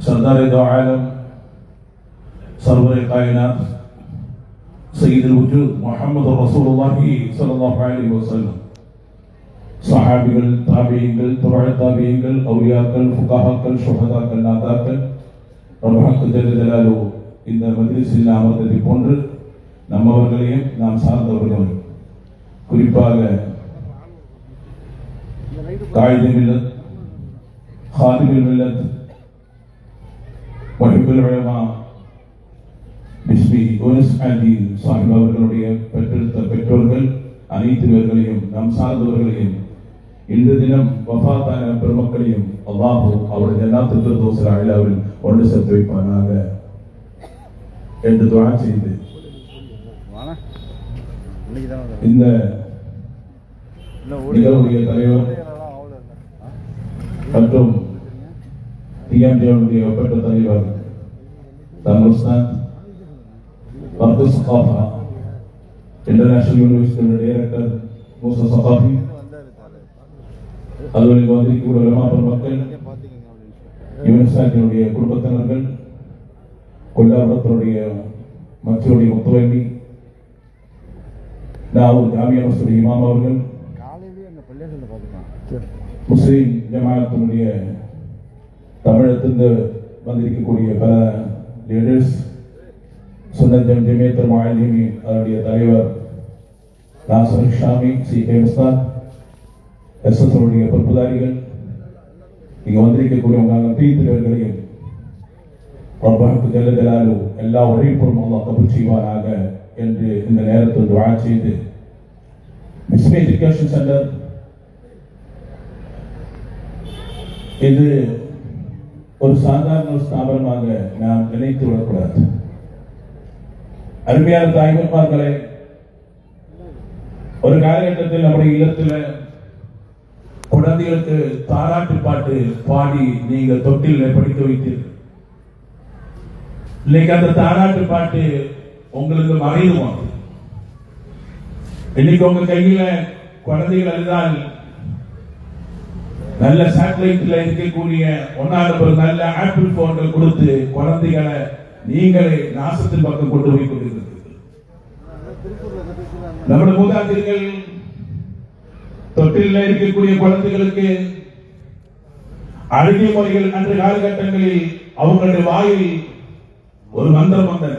سردار دو عالم سرور الكائنات سيد الوجود محمد رسول الله صلى الله عليه وسلم സഹാബികൾ താബിയങ്ങൾ തുറഴ താബിയങ്ങൾ ഔലിയാക്കൾ ഫുഖാഹാക്കൾ ഷുഹദാക്കൾ നാദാക്കൾ ரபஹக்கு ஜெல்லாலோ இந்த மஜ்லிஸில் அமர்ந்ததை போன்று நம்மவர்களையும் நாம் சார்ந்தவர்களும் குறிப்பாக காயிது மில்லத் ஹாதிமில் மில்லத் பிஸ்மி யூனிஸ் அலி சாஹிப் அவர்களுடைய பெற்றெடுத்த பெற்றோர்கள் அனைத்து பேர்களையும் நம் சார்ந்தவர்களையும் இன்று தினம் வஃபாத்தான பெருமக்களையும் அல்லாஹு அவருடைய ஜன்னாத்து தோசர அழிலாவில் ஒன்று சேர்த்து வைப்பானாக என்று துவா செய்து. இந்த நிகழ்வுடைய தலைவர் மற்றும் டிஎம்ஜியுடைய ஒப்பற்ற தலைவர் தமுஸ்தான் பர்து சகாஃபா இன்டர்நேஷனல் யூனிவர்சிட்டியோட டைரக்டர் மூசா சகாஃபி அதுவரை வந்திருக்கிற உலமா பெருமக்கள் யுனிசாக்கினுடைய குடும்பத்தினர்கள் கொல்லாபுரத்தினுடைய மச்சருடைய முத்துவல்லி நாவூர் ஜாமியா மசூதி இமாம் அவர்கள் முஸ்லீம் ஜமாஅத்தினுடைய தமிழகத்திலிருந்து வந்திருக்கக்கூடிய பல லீடர்ஸ் சுனஞ்சம் ஜமியத்தர் மாலிமி அதனுடைய தலைவர் நாசர் ஷாமி சி. கே. முஸ்தான் அவருடைய பொறுப்புதாரிகள் இங்கே வந்திருக்கக்கூடிய உங்க தீர்த்தவர்களையும் ரப்பஹக்கு ஜல்ல ஜலாலு எல்லா உழைப்பும் அல்லா கபுல் செய்வாராக என்று இந்த நேரத்தில் துவா செய்து மிஸ்மி எஜுகேஷன் சென்டர் இது ஒரு சாதாரண ஒரு ஸ்தாபனமாக நாம் நினைத்து விடக்கூடாது. அருமையான தாய்மார்களே ஒரு காலகட்டத்தில் நம்முடைய இல்லத்தில் குழந்தைகளுக்கு தாராட்டு பாட்டு பாடி நீங்கள் தொட்டில் படிக்க வைத்தீர்கள். இன்னைக்கு அந்த தாராட்டு பாட்டு உங்களுக்கு மறையுமா? இன்னைக்கு உங்க கையில குழந்தைகள் அதுதான் நல்ல சேட்டலைட்ல இருக்கக்கூடிய ஒன்னாவது நல்ல ஆப்பிள் போன்கள் கொடுத்து குழந்தைகளை நீங்களே நாசத்தின் பக்கம் கொண்டு போய் கொண்டிருக்கிறது நம்முடைய மூதாதையர்கள் தொட்டில இருக்கக்கூடிய குழந்தைகளுக்கு அழுகை முறைகள் அன்று காலகட்டங்களில் அவங்களுடைய வாயில் ஒரு மந்திரம் வந்தன.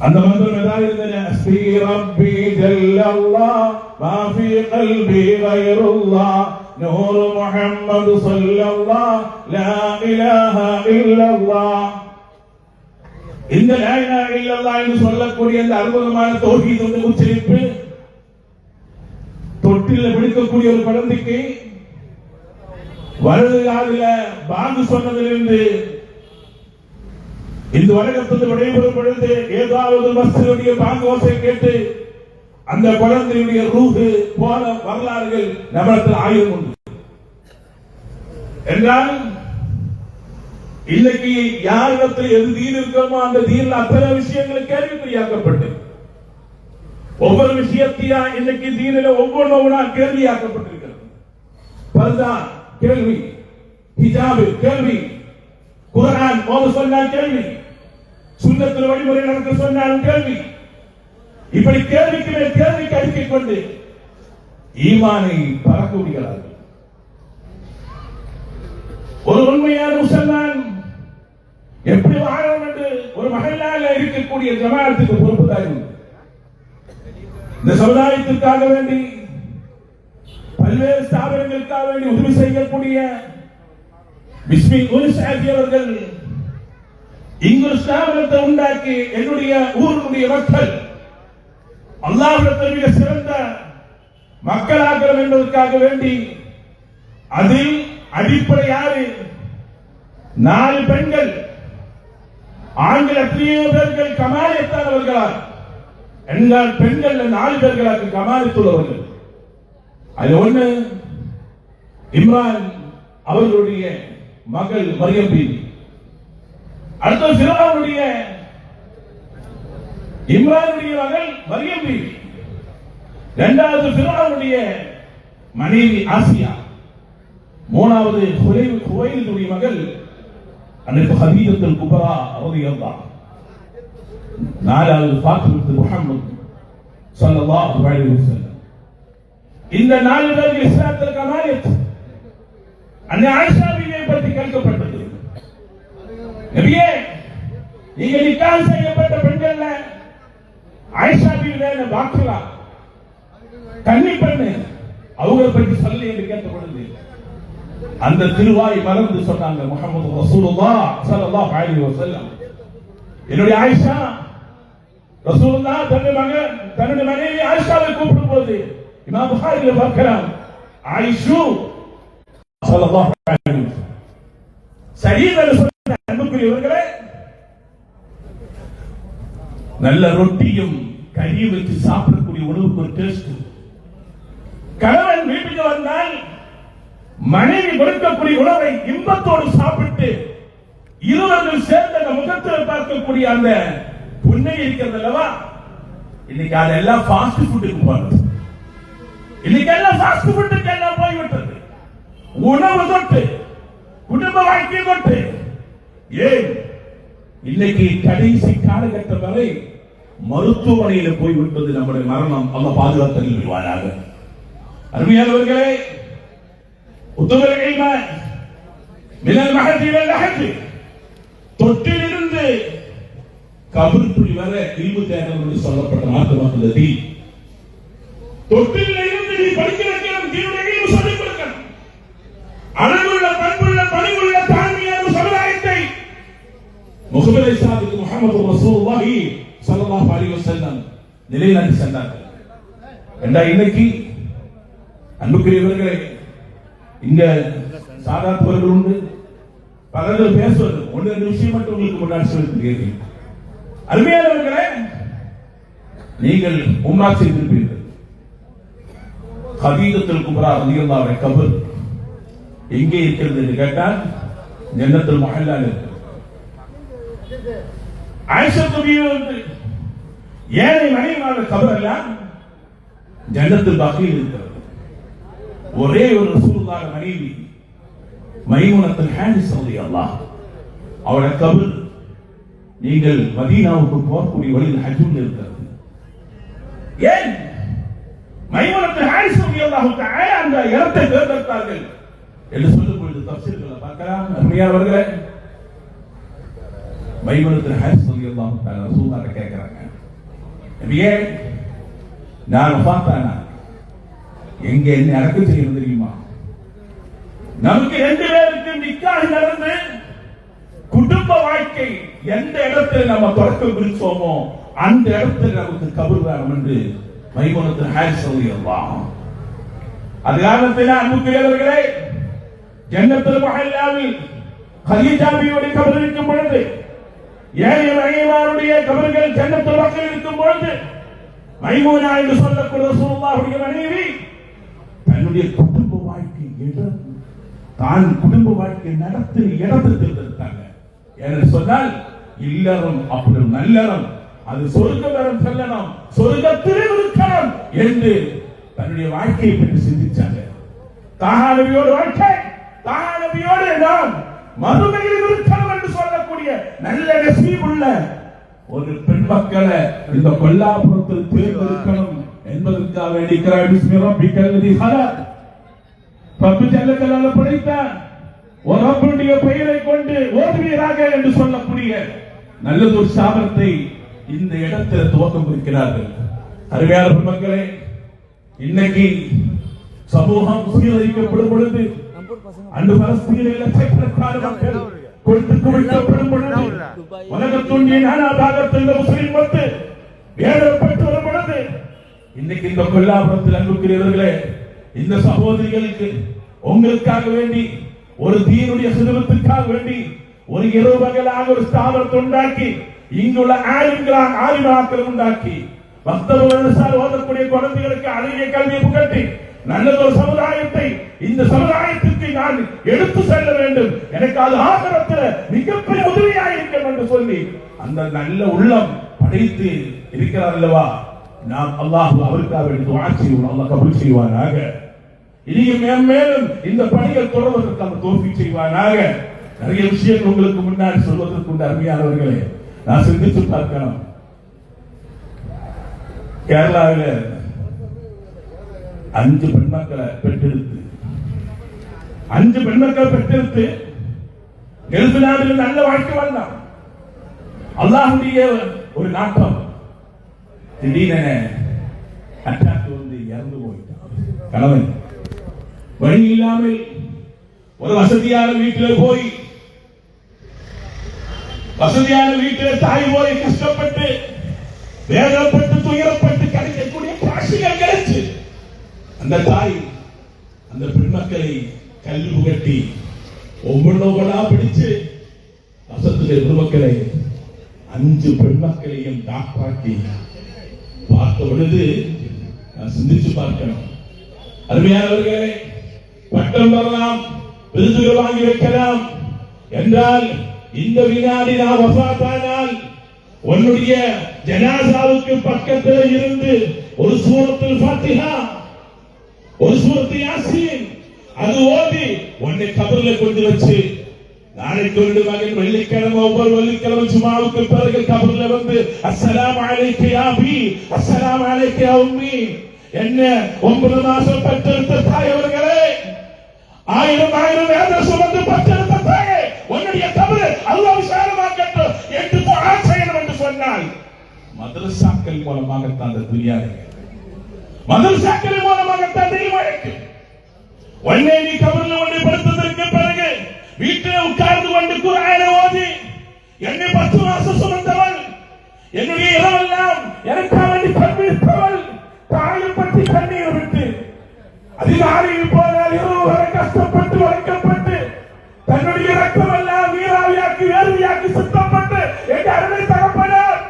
அந்த மந்திரம் ஏதாவது இருந்தன? ஸ்ரீ ரப்பி ஜல்லல்லாஹ் மாஃபி கல்பி கய்ருல்லாஹ் نور محمد صلى الله لا إله إلا الله இந்த லா இல்லல்லா என்று சொல்லக்கூடிய அந்த அற்புதமான தௌஹீத் வந்து உச்சரிப்பு தொட்டில விடுக்கக்கூடிய ஒரு குழந்தைக்கு வலது காலில பாங்கு சொன்னதிலிருந்து இந்த உலகத்தில் விடைபெறும் பொழுது ஏதாவது மஸ்தினுடைய பாங்கு ஓசை கேட்டு அந்த குழந்தையுடைய ரூஹு போன வரலாறுகள் நம்மளத்தில் ஆயுதம் உண்டு. என்றால் இன்னைக்கு யாரிடத்தில் எது தீன் இருக்கிறோமோ அந்த தீனில் அத்தனை விஷயங்கள் கேள்விக்குறியாக்கப்பட்டு ஒவ்வொரு விஷயத்தையா இன்னைக்கு தீனில ஒவ்வொன்று ஒவ்வொன்றா கேள்வியாக்கப்பட்டிருக்கிறது. பர்தா கேள்வி. ஹிஜாபு கேள்வி. குரான் ஓத சொன்னால் கேள்வி. சுண்ணத்தில் வழிமுறை நடக்க சொன்னாலும் கேள்வி. இப்படி கேள்விக்கு மேல் கேள்விக்கு அடுக்கிக் கொண்டு ஈமானை பறக்க ஒரு உண்மையான முசல்மான் எப்படி வாழணும் என்று ஒரு மகளாக இருக்கக்கூடிய ஜமாத்துக்கு பொறுப்புதாரி இந்த சமுதாயத்திற்காக வேண்டி பல்வேறு ஸ்தாபனங்களுக்காக வேண்டி உதவி செய்யக்கூடிய பிஸ்மி குரு அவர்கள் இங்கு ஸ்தாபனத்தை உண்டாக்கி என்னுடைய ஊருடைய மக்கள் அல்லாஹிடத்தில் மிக சிறந்த மக்களாகிறோம் என்பதற்காக வேண்டி அதில் அடிப்படை யாரு? நாலு பெண்கள். ஆண்கள் எத்தனையோ பேர்கள் கமாலியத்தானவர்களால் என்றால் பெண்கள் நாலு பேர்களாக கமாலித்துள்ளவர்கள். அது ஒண்ணு இம்ரான் அவர்களுடைய மகள் மரியம் பீவி. அடுத்த சிறுவனுடைய இம்ரானுடைய மகள் மரியம் பீவி இரண்டாவது பிறனுடைய மனைவி ஆசியா. மூணாவது ஹுவைலுடைய மகள் அன்னைக்கு ஹதீஜத்தில் குபரா ரலியல்லாஹு நாலாவது பாத்திரத்தில் முகமது ஸல்லல்லாஹு அலைஹி வஸல்லம். இந்த நாலு பேருக்கு இஸ்லாத்தில் கமாலியத் அன்னை ஆயிஷா பீவியை பற்றி கேட்கப்பட்டது. நபியே நீங்க நிக்கால் செய்யப்பட்ட பெண்கள்ல ஆயிஷா பீவி தான் கன்னி பெண்ணு. அவங்களை பற்றி சொல்லி என்று கேட்கப்படுது அந்த திருவாய் மறந்து சொன்னாங்க முகமது அலைஹி வஸல்லம். என்னுடைய ஆயிஷா ரசூலுல்லாஹ் தன்னுடைய மகன் தன்னுடைய மனைவி ஆயிஷாவை கூப்பிடும் போது இமாம் புகாரில பார்க்கலாம். ஆயிஷு ஸல்லல்லாஹு அலைஹி வஸல்லம் சொன்ன அன்புக்குரியவர்களே நல்ல ரொட்டியும் கறியும் வச்சு சாப்பிடக்கூடிய உணவுக்கு ஒரு டேஸ்ட் கணவன் வீட்டுக்கு வந்தால் மனைவி கொடுக்கக்கூடிய உணவை இன்பத்தோடு சாப்பிட்டு இருவர்கள் சேர்ந்த அந்த முகத்தில் பார்க்கக்கூடிய அந்த புண்ணை இருக்கிறது அல்லவா? இன்னைக்கு அதெல்லாம் ஃபாஸ்ட் ஃபுட்டுக்கு போறது. இன்னைக்கு எல்லாம் ஃபாஸ்ட் ஃபுட்டுக்கு எல்லாம் போய்விட்டது. உணவு தொட்டு குடும்ப வாழ்க்கை தொட்டு ஏன்? இன்னைக்கு கடைசி காலகட்டம் வரை மருத்துவமனையில போய் விட்டது நம்முடைய மரணம். அல்ல பாதுகாத்தல் விடுவாராக அருமையானவர்களே உத்தவர்கள் மினல் மகத்தீரல் அகத்து தொட்டிலிருந்து கபருக்குள் வர இல்மு தேகம் என்று சொல்லப்பட்ட மாற்றமாக தீ தொட்டிலிருந்து நீ படிக்க அழகுள்ள பண்புள்ள பணிவுள்ள தாழ்மையான சமுதாயத்தை முகமது சாதிக்கு முகமது ரசூலுல்லாஹி சல்லல்லாஹு அலைஹி வஸல்லம் நிலைநாட்டி சென்றார்கள் என்றா இன்னைக்கு அன்புக்குரியவர்களே இங்க சாதாரணவர்கள் உண்டு. பலர்கள் பேசுவது ஒன்று ரெண்டு விஷயம் மட்டும் உங்களுக்கு முன்னாடி சொல்லியிருக்கிறீர்கள் அருமையானவர்களே நீங்கள் உம்ரா செய்திருப்பீர்கள். ஹதீதத்தில் குப்ரா ரலியல்லாஹு கபர் எங்கே இருக்கிறது என்று கேட்டால் ஜன்னத்தில் மஹல்லால் இருக்கிறது ஆயிஷா துபியை வந்து ஏழை மனைவியான கபர் எல்லாம் ஜன்னத்துல் இருக்கிறது ஒரே ஒரு ரசூலுல்லாஹ் மனைவி மைமுனத்துல் ஹாரிஸ் ரலியல்லாஹு அவட கபர் நீங்கள் மதீனாவுக்கு போகக்கூடிய வழியில் ஹஜ்ஜுல் இருக்கிறது. ஏன்? மைமுனத்துல் ஹாரிஸ் ரலியல்லாஹு தஆலா அந்த இடத்தை தேர்ந்தெடுத்தார்கள் என்று சொல்லும் பொழுது தப்சீர்களை பார்க்கலாம். அருமையானவர்களே பைபிளத்தில் ஹாஸ் சொல்லி எல்லாம் ரசூலுல்லாஹ் கேட்கிறாங்க நபியே நான் பார்த்தானா எங்க என்ன நடக்க செய்யணும் தெரியுமா? நமக்கு ரெண்டு பேருக்கு நிக்காக நடந்து குடும்ப வாழ்க்கை எந்த இடத்துல நம்ம தொடக்கம் விரிச்சோமோ அந்த இடத்துல நமக்கு கபர் வேணும் என்று மைமுனத்தின் ஹாரிஸ் எல்லாம் அது காரணத்தில் அன்புக்குரியவர்களே ஜன்னத்துல் மஹல்லாவில் ஹதீஜாபியுடைய கபர் இருக்கும் பொழுது ஏழை மனைவிமாருடைய கபர்கள் ஜன்னத்துல் மக்கள் இருக்கும் பொழுது மைமூனா என்று சொல்லக்கூடிய ரசூலுல்லாஹுடைய மனைவி தன்னுடைய குடும்ப வாழ்க்கை இடம் தான் குடும்ப வாழ்க்கை நடத்து இடத்தை தேர்ந்தெடுத்தாங்க என்று சொன்னால் இல்லறம் அப்படி நல்லறம். அது சொர்க்கவரம் செல்லணும். சொர்க்கத்திலே இருக்கணும் என்று தன்னுடைய வாழ்க்கையை பற்றி சிந்திச்சாங்க. தாகானவியோடு வாழ்க்கை தாகானவியோடு நாம் மறுமையில் இருக்க என்று சொல்லக்கூடிய நல்ல நசீபுள்ள ஒரு பெண் மக்களை இந்த கொல்லாபுரத்தில் தேர்ந்தெடுக்கணும் என்பதற்காக வேண்டி கிராபிஸ்மி ரப்பிக்கல் லதி ஹலக். ரப்பு படைத்தான் ஒரு ரப்புடைய பெயரை கொண்டு ஓதுவீராக என்று சொல்லக்கூடிய நல்லதொரு சாபத்தை இந்த இடத்தில் துவக்கம் இருக்கிறார்கள் அருமையாளர் மக்களே இன்னைக்கு சமூகம் சீரழிக்கப்படும் பொழுது அன்று பலஸ்தீனில் லட்சக்கணக்கான மக்கள் கொண்டு குவிக்கப்படும் பொழுது உலகத்துண்டிய நானா பாகத்தில் இந்த முஸ்லிம் வந்து வேடப்பட்டு வரும் பொழுது இன்னைக்கு இந்த கொல்லாபுரத்தில் அன்புக்குரியவர்களே இந்த சகோதரிகளுக்கு உங்களுக்காக வேண்டி ஒரு தீனுடைய சிறுவத்திற்காக வேண்டி ஒரு இரவு பகலாக ஒரு ஸ்தாபனத்தை உண்டாக்கி இங்குள்ள ஆளுங்களாக ஆலிமாக்கள் உண்டாக்கி பக்தர்கள் ஓதக்கூடிய குழந்தைகளுக்கு அழகிய கல்வியை புகட்டி நல்லதொரு சமுதாயத்தை இந்த சமுதாயத்திற்கு நான் எடுத்து செல்ல வேண்டும். எனக்கு அது ஆகரத்தில் மிகப்பெரிய உதவியா இருக்கும் என்று சொல்லி அந்த நல்ல உள்ளம் படைத்து இருக்கிறார் அல்லவா? நாம் அல்லாஹ் அவருக்காக வேண்டி துஆ செய்வோம். அல்லாஹ் கபூல் செய்வானாக. இனியும் மேலும் இந்த பணிகள் தொடர்வதற்கு அவர் தோல்வி செய்வானாக. நிறைய விஷயங்கள் உங்களுக்கு முன்னாடி சொல்வதற்கு உண்டு அருமையானவர்களே. நான் சிந்திச்சு பார்க்கணும். கேரளாவில் அஞ்சு பெண்மக்களை பெற்றெடுத்து அஞ்சு பெண்மக்கள் பெற்றெடுத்து கெல்ஃப் நல்ல வாழ்க்கை வாழ்ந்தான். அல்லாஹுடைய ஒரு நாட்டம் திடீரென அட்டாக்கு வந்து இறந்து போயிட்டான். கணவன். வழி இல்லாமல் ஒரு வசதியான வீட்டில் போய் வசதியான வீட்டில் தாய் போய் கஷ்டப்பட்டு வேதனைப்பட்டு துயரப்பட்டு கிடைக்கக்கூடிய காட்சிகள் கிடைச்சு. அந்த தாய் அந்த பெண்மக்களை கல்வி புகட்டி ஒவ்வொன்றா பிடிச்சு வசத்துடைய பெருமக்களை அஞ்சு பெண்மக்களையும் காப்பாற்றி. பார்த்த பொழுது நான் சிந்திச்சு பார்க்கணும். அருமையானவர்களே பட்டம் பெறலாம் விருதுகள் வாங்கி வைக்கலாம். என்றால் இந்த வினாடி நான் வசாத்தானால் உன்னுடைய ஜனாசாவுக்கு பக்கத்தில் இருந்து ஒரு சூரத்தில் பாத்தியா ஒரு சூரத்து யாசீன் அது ஓதி உன்னை கபர்ல கொண்டு வச்சு நாளைக்கு ஒரு மகன் வெள்ளிக்கிழமை ஒவ்வொரு வெள்ளிக்கிழமை சுமாவுக்கு பிறகு கபர்ல வந்து அஸ்ஸலாம் அலைக்கு யா அபி அஸ்ஸலாம் அலைக்கு யா உம்மி. என்ன ஒன்பது மாசம் பெற்றெடுத்த தாயவர்களே ஆயிரம் ஆயிரம் வேதம் சுமந்து பெற்றெடுத்த தாயே உன்னுடைய கபரு அல்லாஹ் விசாரமாக்கட்டும் என்று துஆ செய்யணும் என்று சொன்னால் மதரசாக்கள் மூலமாகத்தான் அந்த துனியா மதரசாக்கள் மூலமாகத்தான் தெய்வம் இருக்கு? உன்னை நீ கபரில் ஒன்றை படுத்ததற்கு பிறகு வீட்டில் உட்கார்ந்து கொண்டு குரான ஓதி என்னை பத்து மாசம் சுமந்தவள் என்னுடைய இரவெல்லாம் எனக்காக வேண்டி கண்பிடித்தவள் தாயை பற்றி கண்ணீர் விட்டு. அதிகாரியில் போனால் இரவு வரை கஷ்டப்பட்டு வளர்க்கப்பட்டு தன்னுடைய ரத்தம் எல்லாம் நீராவியாக்கி வேர்வையாக்கி சுத்தப்பட்டு எங்க அருமை தகப்பனார்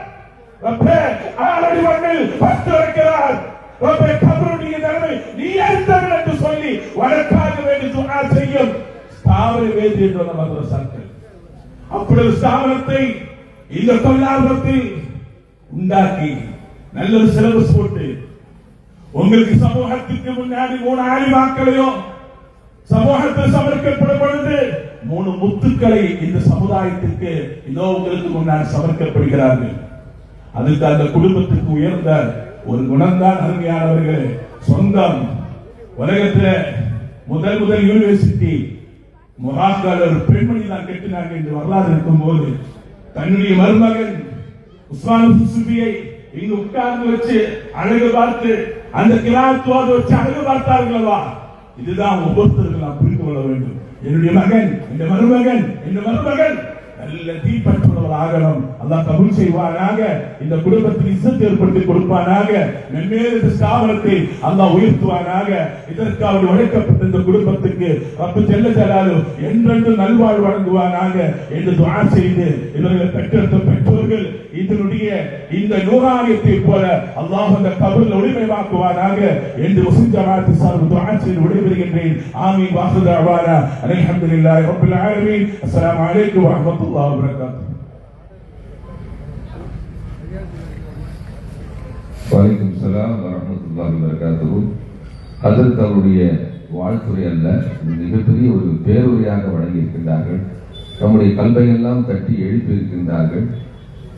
ரப்பே ஆறடி மண்ணில் பத்து வைக்கிறார் ரப்பே கபருடைய நிலைமை நீ அறிந்தவன் என்று சொல்லி வழக்காக வேண்டி துணா செய்யும். ஸ்தாவர வேதி என்ற மதரசாக்கள் அப்படி ஒரு ஸ்தாபனத்தை இந்த தொழிலாளத்தில் உண்டாக்கி நல்ல ஒரு சிலபஸ் போட்டு உங்களுக்கு சமூகத்துக்கு முன்னாடி மூணு ஆலிமாக்களையோ சமூகத்தில் சமர்க்கப்படும் பொழுது மூணு முத்துக்களை இந்த சமுதாயத்திற்கு இதோ உங்களுக்கு முன்னாடி சமர்க்கப்படுகிறார்கள். அதுக்கு அந்த குடும்பத்துக்கு உயர்ந்த ஒரு குணம்தான் அருமையானவர்களே சொந்தம். உலகத்துல முதல் முதல் யூனிவர்சிட்டி மொராக்கால ஒரு பெண்மணி தான் கட்டினாங்க என்று வரலாறு இருக்கும்போது தன்னுடைய மருமகன் உஸ்மான் சுசுபியை இங்கு உட்கார்ந்து வச்சு அழகு பார்த்து அந்த கிராத்துவாத வச்சு அழகு பார்த்தார்களா இதுதான் ஒவ்வொருத்தர்கள் நாம் புரிந்து கொள்ள வேண்டும். என்னுடைய மகன் இந்த மருமகன் என் மருமகன் நல்ல தீப்பற்றுள்ளவர் ஆகணும் அல்லாஹ் கபூல் செய்வானாக. இந்த குடும்பத்தில் இசத்து ஏற்படுத்தி கொடுப்பானாக. மென்மேல் ஸ்தாபனத்தை அல்லாஹ் உயர்த்துவானாக. இதற்காக உழைக்கப்பட்ட இந்த குடும்பத்துக்கு அப்ப செல்ல செல்லாது என்றென்றும் நல்வாழ்வு வழங்குவானாக என்று துவா செய்து இவர்கள் பெற்றெடுத்த பெற்றோர்கள் இதனுடைய இந்த நூறாணியத்தை போல அல்லாஹ் அந்த கபரில் உரிமையாக்குவானாக என்று முஸ்லிம் ஜமாத்து சார்பு துவா செய்து விடைபெறுகின்றேன். ஆமீன். வாஹு தஅவானா அல்ஹம்துலில்லாஹி ரப்பில் ஆலமீன். அஸ்ஸலாமு அலைக்கும் வரஹ்மத்துல்லாஹி வபரகாத்துஹு. வலைக்கும் சலாம் வரமத்துல்லாஹி வரகாத்துஹு அதற்கு அவருடைய வாழ்த்துறை அல்ல. மிகப்பெரிய ஒரு பேருரையாக வழங்கியிருக்கின்றார்கள். நம்முடைய கல்வையெல்லாம் தட்டி எழுப்பியிருக்கின்றார்கள்.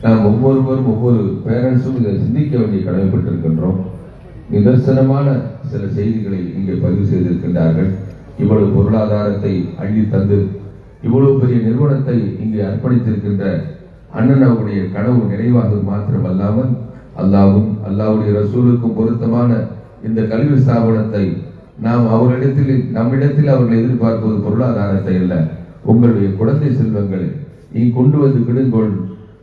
நாம் ஒவ்வொருவரும் ஒவ்வொரு பேரண்ட்ஸும் இதை சிந்திக்க வேண்டிய கடமைப்பட்டிருக்கின்றோம். நிதர்சனமான சில செய்திகளை இங்கே பதிவு செய்திருக்கின்றார்கள். இவ்வளவு பொருளாதாரத்தை அள்ளி தந்து இவ்வளவு பெரிய நிறுவனத்தை இங்கே அர்ப்பணித்திருக்கின்ற அண்ணன் அவருடைய கனவு நிறைவாக மாத்திரமல்லாமல் அல்லாவும் அல்லாவுடைய ரசூலுக்கும் பொருத்தமான இந்த கல்வி ஸ்தாபனத்தை நாம் அவரிடத்தில் நம்மிடத்தில் அவர்கள் எதிர்பார்ப்பது பொருளாதாரத்தை அல்ல உங்களுடைய குழந்தை செல்வங்களை நீ கொண்டு வந்து விடுங்கள்.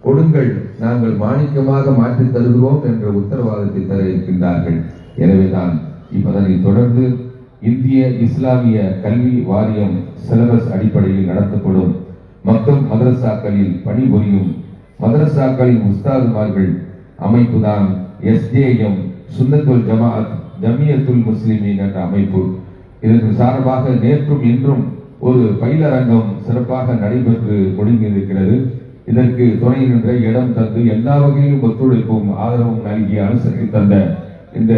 கொடுங்கள் நாங்கள் மாணிக்கமாக மாற்றித் தருகிறோம் என்ற உத்தரவாதத்தை தர இருக்கின்றார்கள். எனவேதான் இப்பதனை தொடர்ந்து இந்திய இஸ்லாமிய கல்வி வாரியம் சிலபஸ் அடிப்படையில் நடத்தப்படும். மக்கள் மதரசாக்களில் பணிபுரியும் மதரசாக்களின் உஸ்தாதுமார்கள் அமைப்புதான் எஸ்ஜேஎம் சுந்தத்துல் ஜமாத் ஜமியத்துல் முஸ்லிமீன் என்ற அமைப்பு. இதற்கு சார்பாக நேற்றும் இன்றும் ஒரு பயிலரங்கம் சிறப்பாக நடைபெற்று முடிந்திருக்கிறது இதற்கு துணை நின்ற இடம் தந்து எல்லா வகையிலும் ஒத்துழைப்பும் ஆதரவும் நல்கி அனுசரித்து தந்த இந்த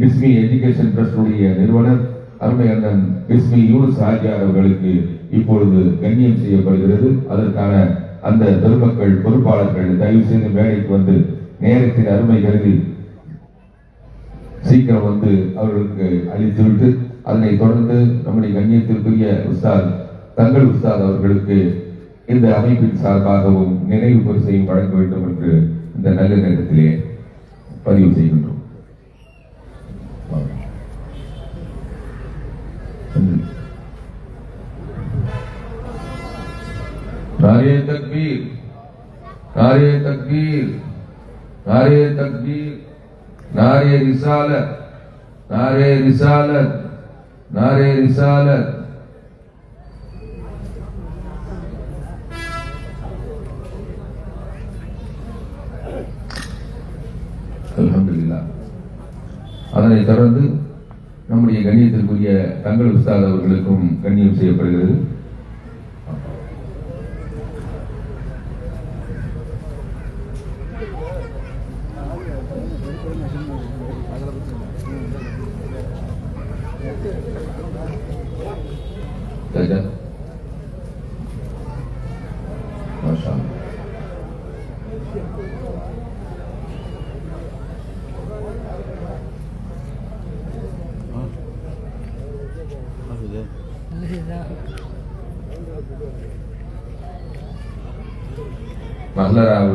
பிஸ்மி எஜுகேஷன் ட்ரஸ்டுடைய நிறுவனர் அருமை அண்ணன் பிஸ்மி யூனிஸ் ஆஜியார் அவர்களுக்கு இப்பொழுது கண்ணியம் செய்யப்படுகிறது. அதற்கான அந்த பெருமக்கள் பொறுப்பாளர்கள் தயவு செய்து மேடைக்கு வந்து நேரத்தின் அருமை கருதி சீக்கிரம் வந்து அவர்களுக்கு அளித்துவிட்டு அதனை தொடர்ந்து நம்முடைய கண்ணியத்திற்குரிய உஸ்தாத் தங்கள் உஸ்தாத் அவர்களுக்கு இந்த அமைப்பின் சார்பாகவும் நினைவு பரிசையும் வழங்க வேண்டும் என்று இந்த நல்ல நேரத்திலே பதிவு செய்கின்றோம் नारे तकबीर नारे तकबीर नारे तकबीर நாரே ரிசால நாரே ரிசால நாரே ரிசாலத். அதனைத் தொடர்ந்து நம்முடைய கண்ணியத்திற்குரிய தங்கள் உஸ்தாத் அவர்களுக்கும் கண்ணியம் செய்யப்படுகிறது. மல்லராவு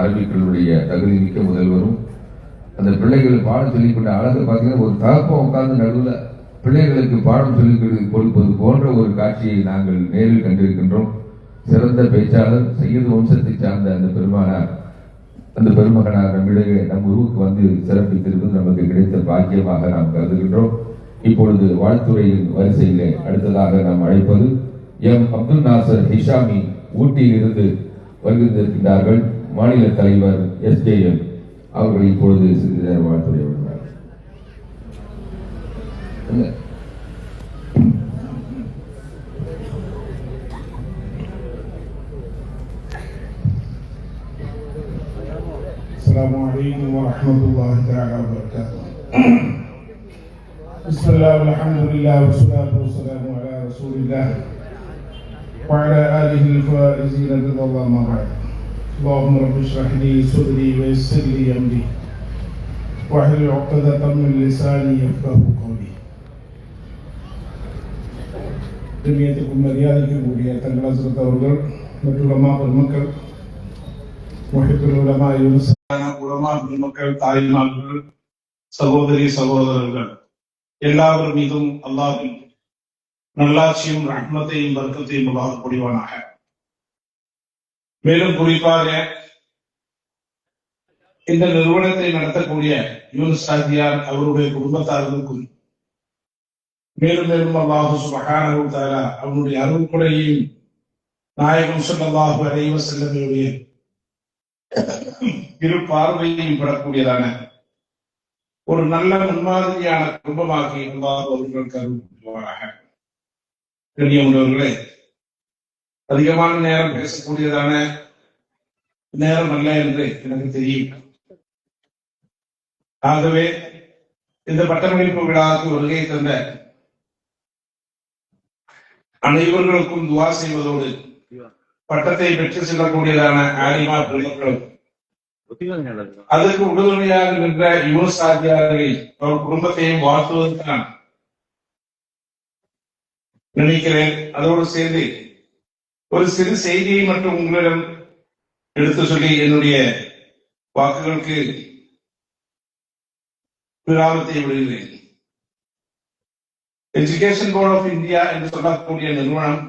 அரபிக்களுடைய தகுதி மிக்க முதல்வரும் அந்த பிள்ளைகள் பாடம் சொல்லிக் கொண்ட அழகு பார்த்தீங்கன்னா ஒரு தகப்பம் உட்கார்ந்து நடுவில் பிள்ளைகளுக்கு பாடம் சொல்லிக் கொடுப்பது போன்ற ஒரு காட்சியை நாங்கள் நேரில் கண்டிருக்கின்றோம். சிறந்த பேச்சாளர் சையது வம்சத்தை சார்ந்த அந்த பெருமானார் அந்த பெருமகனார் நம்மிடையே நம் உருவுக்கு வந்து சிறப்பித்திருப்பது நமக்கு கிடைத்த பாக்கியமாக நாம் கருதுகின்றோம். இப்பொழுது வாழ்த்துறையின் வரிசையிலே அடுத்ததாக நாம் அழைப்பது எம் அப்துல் நாசர் ஹிஷாமி ஊட்டியிலிருந்து வருகின்றிருக்கின்றார்கள் மாநில தலைவர் எஸ் ஜே எம் அவர்கள் இப்பொழுது சிறிது நேரம் வாழ்த்துறை வருகிறார் السلام عليكم ورحمة الله تعالى وبركاته بسم الله والحمد لله والصلاة والسلام على رسول الله وعلى آله الفائزين رضا الله ما بعد اللهم رب اشرح لي صدري ويسر لي أمري واحلل عقدة من لساني يفقه قولي கண்ணியத்துக்கும் மரியாதைக்குரிய தங்கள் ஹசரத் அவர்கள் மற்றும் உலமா பெருமக்கள் முஹிப்புல் உலமா யூனுஸ் உலமா பெருமக்கள் தாய்மார்கள் சகோதரி சகோதரர்கள் எல்லாவர் மீதும் அல்லாஹின் நல்லாட்சியும் ரஹ்மத்தையும் வர்க்கத்தையும் உள்ளாக புரிவானாக. மேலும் குறிப்பாக இந்த நிறுவனத்தை நடத்தக்கூடிய யூனிஸ் சாதியார் அவருடைய குடும்பத்தார்களுக்கும் மேலும் மேலும் அல்லாஹு சுபஹானஹு தஆலா அவனுடைய அருள்குடையையும் நாயகம் ஸல்லல்லாஹு அலைஹி வஸல்லமுடைய இரு பார்வையையும் பெறக்கூடியதான ஒரு நல்ல முன்மாதிரியான குடும்பமாகி அல்லாஹ் அவர்களுக்கு அருள் புரிவாராக கண்ணியமுள்ளவர்களே அதிகமான நேரம் பேசக்கூடியதான நேரம் அல்ல என்று எனக்கு தெரியும். ஆகவே இந்த பட்டமளிப்பு விழாவுக்கு வருகை தந்த அனைவர்களுக்கும் துவா செய்வதோடு பட்டத்தை பெற்று செல்லக்கூடியதான ஆலிமா பெருமக்களும் அதற்கு உறுதுணையாக நின்ற யுவ சாதியாரை அவர் குடும்பத்தையும் வாழ்த்துவதுதான் நினைக்கிறேன். அதோடு சேர்ந்து ஒரு சிறு செய்தியை மட்டும் உங்களிடம் எடுத்து சொல்லி என்னுடைய வாக்குகளுக்கு விராமத்தை விடுகிறேன். எஜுகேஷன் போர்ட் ஆஃப் இந்தியா என்று சொல்லக்கூடிய நிறுவனம்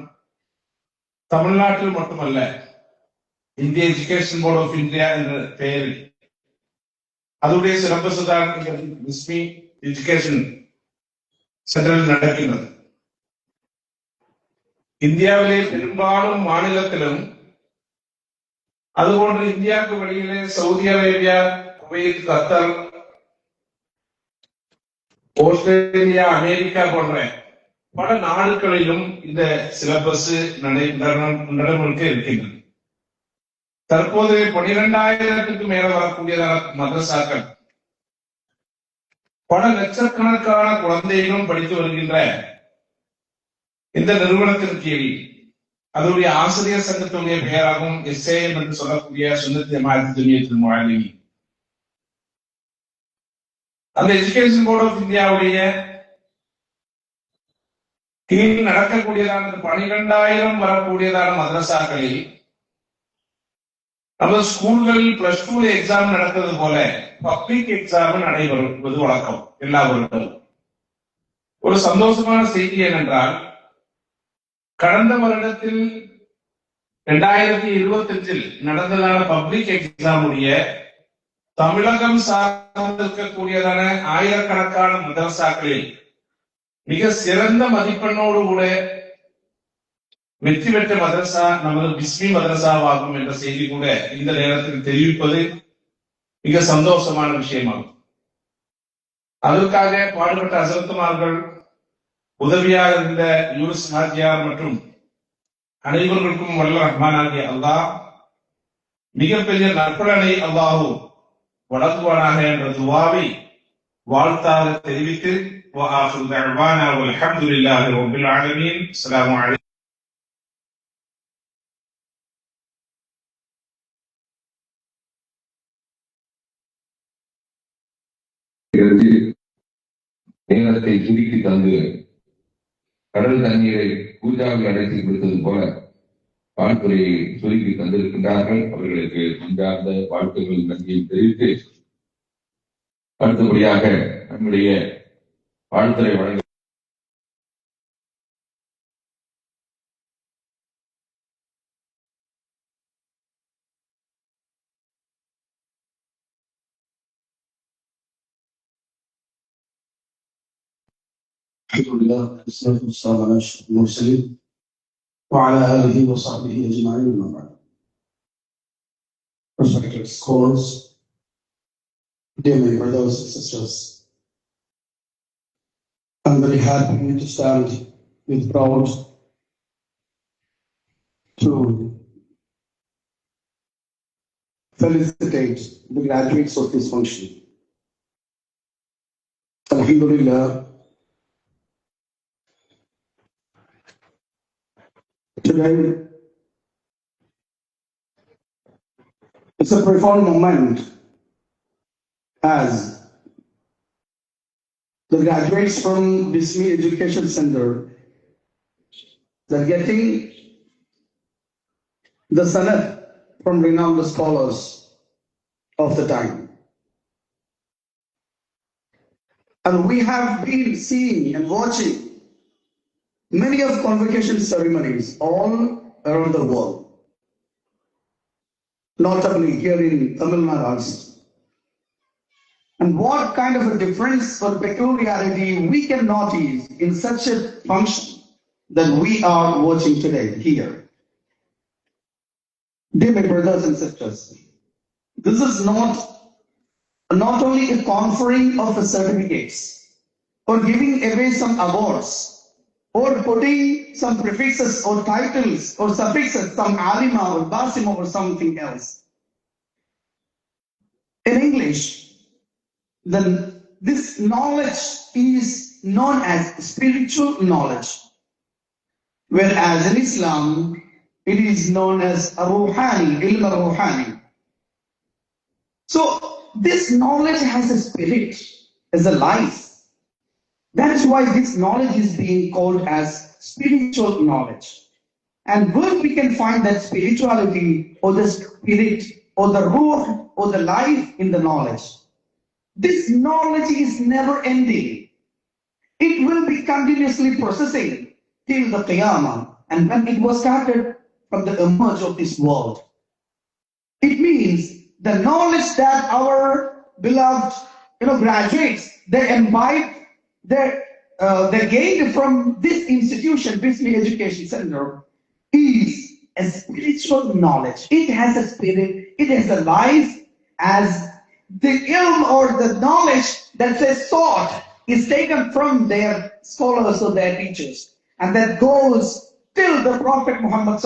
தமிழ்நாட்டில் மட்டுமல்ல இந்திய எஜுகேஷன் போர்ட் ஆஃப் இந்தியா என்ற பெயரில் அதனுடைய சிறப்பு தான் எஜுகேஷன் சென்டரில் நடக்கின்றது. இந்தியாவிலே பெரும்பாலும் மாநிலத்திலும் அதுபோன்று இந்தியாவுக்கு வெளியிலே Saudi Arabia Kuwait Qatar Australia America போன்ற பல நாடுகளிலும் இந்த சிலபஸ் நடை நடைமுறைக்கு இருக்கின்றது. தற்போது பனிரெண்டாயிரத்துக்கு மேல வரக்கூடியதான மதரசாக்கள் பல லட்சக்கணக்கான குழந்தைகளும் படித்து வருகின்ற இந்த நிறுவனத்தின் கீழ் அதனுடைய ஆசிரியர் சங்கத்தினுடைய பெயராகும் எஸ்ஏஎம் என்று சொல்லக்கூடிய சுந்தத்தி ஜமாத் துணியத்தின் முழலி அந்த எஜுகேஷன் போர்ட் ஆஃப் இந்தியாவுடைய கீழ் நடக்கக்கூடியதான பனிரெண்டாயிரம் வரக்கூடியதான மதரசாக்களில் நம்ம ஸ்கூல்களில் பிளஸ் டூ எக்ஸாம் நடக்கிறது போல பப்ளிக் எக்ஸாம் நடைபெறுவது வழக்கம். எல்லா வருடமும் ஒரு சந்தோஷமான செய்தி என்னென்றால் கடந்த வருடத்தில் இரண்டாயிரத்தி இருபத்தி அஞ்சில் நடந்ததான பப்ளிக் எக்ஸாமுடைய தமிழகம் சார்ந்திருக்கக்கூடியதான ஆயிரக்கணக்கான மதரசாக்களில் மிக சிறந்த மதிப்பெண்ணோடு கூட வெற்றி பெற்ற மதரசா நமது பிஸ்மி மதரசாவாகும் என்ற செய்தி கூட இந்த நேரத்தில் தெரிவிப்பது மிக சந்தோஷமான விஷயமாகும். அதற்காக பாடுபட்ட அசரத்துமார்கள் உதவியாக இருந்த யூஸ் நாச்சியார் மற்றும் அனைவர்களுக்கும் வல்ல ரஹ்மானாகிய அல்லாஹ் மிகப்பெரிய நற்பலனை அல்லாஹு வழங்குவானாக என்ற துவாவை வாழ்த்தாக தெரிவித்து அலமதுல்லாஹி ரபில் நேரத்தை சுருக்கி தந்து கடல் தண்ணீரை பூஜாவில் அடைத்து கொடுத்தது போல வாழ்த்துறையை சுருக்கி தந்திருக்கின்றார்கள். அவர்களுக்கு அன்றார்ந்த வாழ்த்துக்கள் நன்றியை தெரிவித்து அடுத்தபடியாக நம்முடைய வாழ்த்துறை வழங்க الحمد لله والصلاة والسلام على أشرف المرسلين وعلى آله وصحبه أجمعين أما بعد. Respected scholars, dear my brothers and sisters, I'm very happy to stand with proud to felicitate the graduates of this function. Alhamdulillah, today it's a profound moment as the graduates from Bismi Education Center they're getting the sanad from renowned scholars of the time. And we have been seeing and watching many of convocation ceremonies all around the world, notably here in Tamil Nadu. And what kind of a difference or peculiarity we can notice in such a function that we are watching today here. Dear my brothers and sisters, this is not not only a conferring of certificates or giving away some awards or putting some prefixes or titles or suffixes, some alima or basima or something else. In English, then this knowledge is known as spiritual knowledge, whereas in Islam, it is known as ruhani, ilm ruhani. So this knowledge has a spirit, has a life. That is why this knowledge is being called as spiritual knowledge. And where we can find that spirituality or the spirit or the ruh or the life in the knowledge. This knowledge is never ending. It will be continuously processing till the Qiyamah. And when it was started from the emerge of this world. It means the knowledge that our beloved, you know, graduates they imbibe, they uh, they gained from this institution, Bismi Education Center, is a spiritual knowledge. It has a spirit. It has a life as the ilm or the knowledge that says sought is taken from their scholars or their teachers, and that goes till the Prophet Muhammad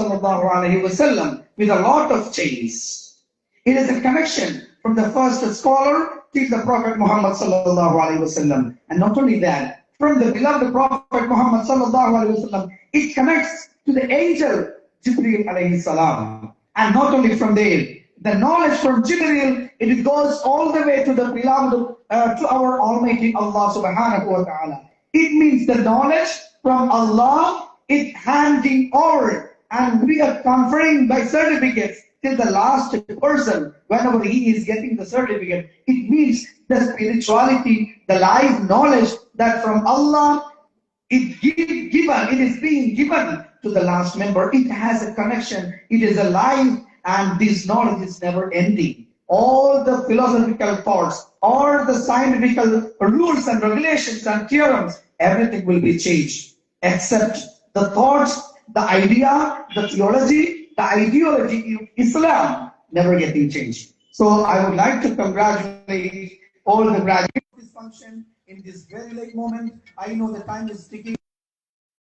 with a lot of chains. It is a connection from the first scholar till the Prophet Muhammad sallallahu alaihi wasallam. And not only that, from the beloved Prophet Muhammad sallallahu alaihi wasallam. It connects to the angel alayhi salam. And not only from there, the knowledge from Jibreel, it goes all the way to the beloved, uh, to our Almighty Allah subhanahu wa ta'ala. It means the knowledge from Allah, it handing over, and we are conferring by certificates till the last person, whenever he is getting the certificate. It means the spirituality, the life knowledge that from Allah it give, given, it is being given to the last member. It has a connection. It is alive, and this knowledge is never ending. All the philosophical thoughts, all the scientific rules and regulations and theorems, everything will be changed, except the thoughts, the idea, the theology, the ideology of Islam never getting changed. So I would like to congratulate all the graduates of this function in this very late moment. I know the time is ticking.